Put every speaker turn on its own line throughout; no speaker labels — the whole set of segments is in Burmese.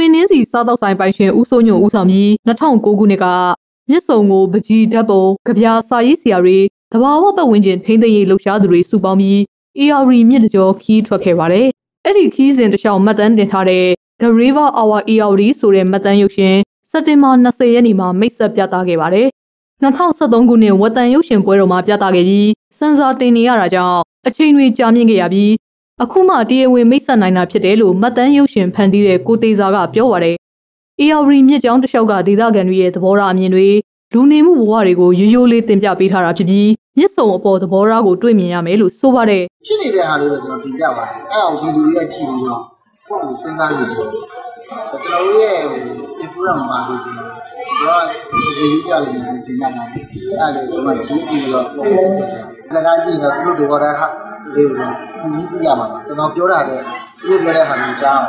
ဝင်နှင်းစီစားတောက်ဆိုင်ပိုင်ရှင်ဦးစိုးညွန့်ဦးဆောင်ပြီး2009ခုနှစ်ကမြစ်စုံကိုပကြီးဓာတ်ပုံကြပြာစာရေးဆရာတွေတဘာဝပတ်ဝန်းကျင်ထိန်းသိမ်းရေးလှုပ်ရှားသူတွေစုပေါင်းပြီး AR မြစ်တကြောခီးထွက်ခဲ့ပါတယ်။အဲ့ဒီခီးစဉ်တစ်လျှောက်မှတ်တမ်းတင်ထားတဲ့ The River Our AR ဆိုတဲ့မှတ်တမ်းရုပ်ရှင်စက်တင်ဘာ20ရက်နေ့မှာမိတ်ဆက်ပြသခဲ့ပါတယ်။2023ခုနှစ်ဝက်တန်ရုပ်ရှင်ပွဲတော်မှာပြသခဲ့ပြီးစင်ဆာတင်နေရတာကြောင့်အချိန်တွေကြာမြင့်ခဲ့ရပြီး အခုမှတရားဝင်မိတ်ဆက်နိုင်တာဖြစ်တယ်လို့မှတ်တမ်းရုပ်ရှင်ဖန်တီးတဲ့ကိုသေးစာကပြောပါတယ်။ AR မြစ်ကြောင်းတစ်လျှောက်ကဒေသခံတွေရဲ့သဘောထားအမြင်တွေလူနေမှုဘဝတွေကိုရိုးရိုးလေးတင်ပြပေးထားတာဖြစ်ပြီးမြစ်စုံအပေါ်သဘောထားကိုတွေ့မြင်ရမယ်လို့ဆိုပါတယ်။
ဖြစ်နေတဲ့ဟာလေးတော့ကျွန်တော်တင်ပြပါတယ်။အဲ့အောင်ဗီဒီယိုလေးကကြည့်ပြီးတော့ကိုယ့်ကိုစဉ်းစားနေဆိုတော့ကျွန်တော်တို့ရဲ့ influence ပါလို့ဆိုတော့တော့ဒီလိုကြတယ်တင်ပြတာလေ။အဲ့လိုဒီမှာကြည့်ကြည့်တော့ကိုယ့်ကိုစဉ်းစားကြတယ်။စကားကြည့်တော့သူတို့သဘောထားဟာ လေးကိုဘူးပြီးသိရမှာပါ။ကျွန်တော်ပြောတာတဲ့သူတို့ပြောတဲ့ဟာမျိုးကြားအောင်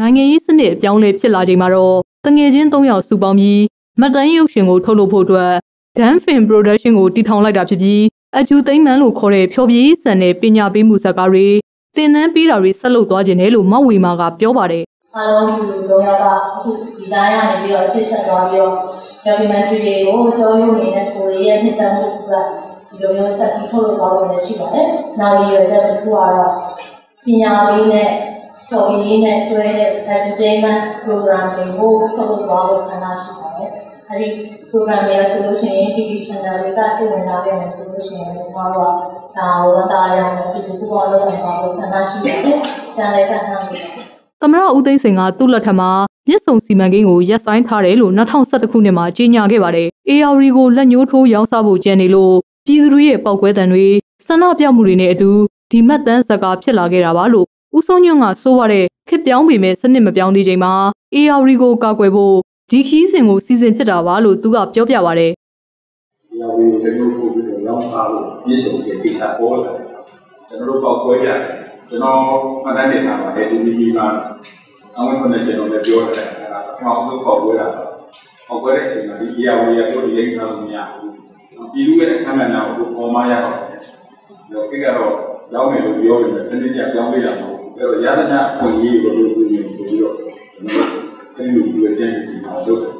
နိုင်ငံရေးစနစ်အပြောင်းလဲဖြစ်လာချိန်မှာတော့တငယ်ချင်း၃ယောက်စုပေါင်းပြီးမတန်ရုပ်ရှင်ကိုထုတ်လုပ်ဖို့အတွက် Dan Film Production ကိုတည်ထောင်လိုက်တာဖြစ်ပြီးအကျူသိမ်းမန်းလို့ခေါ်တဲ့ဖြောပြေးစံတဲ့ပညာပေးမှုဇာတ်ကားတွေတင်နန်းပေးတာတွေဆက်လုပ်သွားခြင်းတယ်လို့မောက်ဝေမာကပြောပါတယ်
အားလုံးဒီလိုတော့ရတာအခုဒီတိုင်းရနေပြီးတော့ရှေ့ဆက်သွားပြီးတော့ documentary တွေကိုကြောရုံနေတဲ့ကိုရီးယားနှစ်တန်းမှုက ဒီလိုမျိုးဆက်ပြီးထုတ်လုပ်သွားလို့ရှိပါတယ်။နောက်ရည်ချက်တစ်ခုကတော့ပညာပေးနဲ့ဆော်ရေးနဲ့တွဲတဲ့ entertainment program တွေကိုထုတ်လုပ်သွားဖို့ဆန္ဒရှိပါတယ်။အဲဒီ program တွေဆိုလို့ရှိရင် TV channel တွေကစိတ်ဝင်စားကြတယ်ဆိုလို့ရှိရင်ကျွန်တော်တို့ကဒါဝတ်သားရမယ်ဒီလိုပေါ်လို့ဆန္ဒဆန္ဒရှိတယ်။ဒါလည်းကန့်နှံ့နေတယ်။
သမရဦးသိန်းစိန်ကသူ့လက်ထက်မှာမြစ်ဆုံစီမံကိန်းကိုရပ်ဆိုင်းထားတယ်လို့2011ခုနှစ်မှာကြေညာခဲ့ပါတယ်။ AR ကိုလက်ညှိုးထိုးရောင်းစားဖို့ကြံနေလို့ ပြည်သူတွေရဲ့ပောက်ကွဲတံတွေဆန္ဒပြမှုတွေနဲ့အတူဒီမှတ်တမ်းဇကာဖြစ်လာခဲ့တာပါလို့ဦးစိုးညွန့်ကဆိုရတဲ့ခစ်ပြောင်းပေမဲ့စနစ်မပြောင်းသေးချိန်မှာ AR ကိုကာကွယ်ဖို့ဒီခီးစဉ်ကိုစီစဉ်ဖြစ်တာပါလို့သူကပြောပြပါတ
ယ်။ဒီအဝေးကိုတမျိုးပို့ပြီးတော့ရောင်းစားဖို့ပြည်စုံစင်ကိစ္စပေါ်လာတယ်။ကျွန်တော်တို့ပောက်ကွဲရတယ်။ကျွန်တော်မှတ်တမ်းတင်ထားပါတယ်ဒီဒီမှာအမှန်ဆိုနေကျွန်တော်လည်းပြောရတယ်။အဲဒါပထမဆုံးပောက်ကွဲတာပေါ့။ပောက်ကွဲတဲ့အချိန်မှာဒီ AR ကိုရပြောဒီလိမ့်ထားလို့မရဘူး။ ပြည်သူရဲ့အခမ်းအနားကိုပေါ်မရတော့ဘူး။ဒါကိကတော့ရောက်မယ်လို့ပြောရင်စနစ်ကျပြောင်းပေးတာမဟုတ်ဘူး။အဲတော့ရသနာအခွင့်အရေးကိုလို့ပြောနေဆိုပြီးတော့ကျွန်တော်အဲဒီလိုဒီအကျဉ်းကြီးအောင်လုပ်တယ်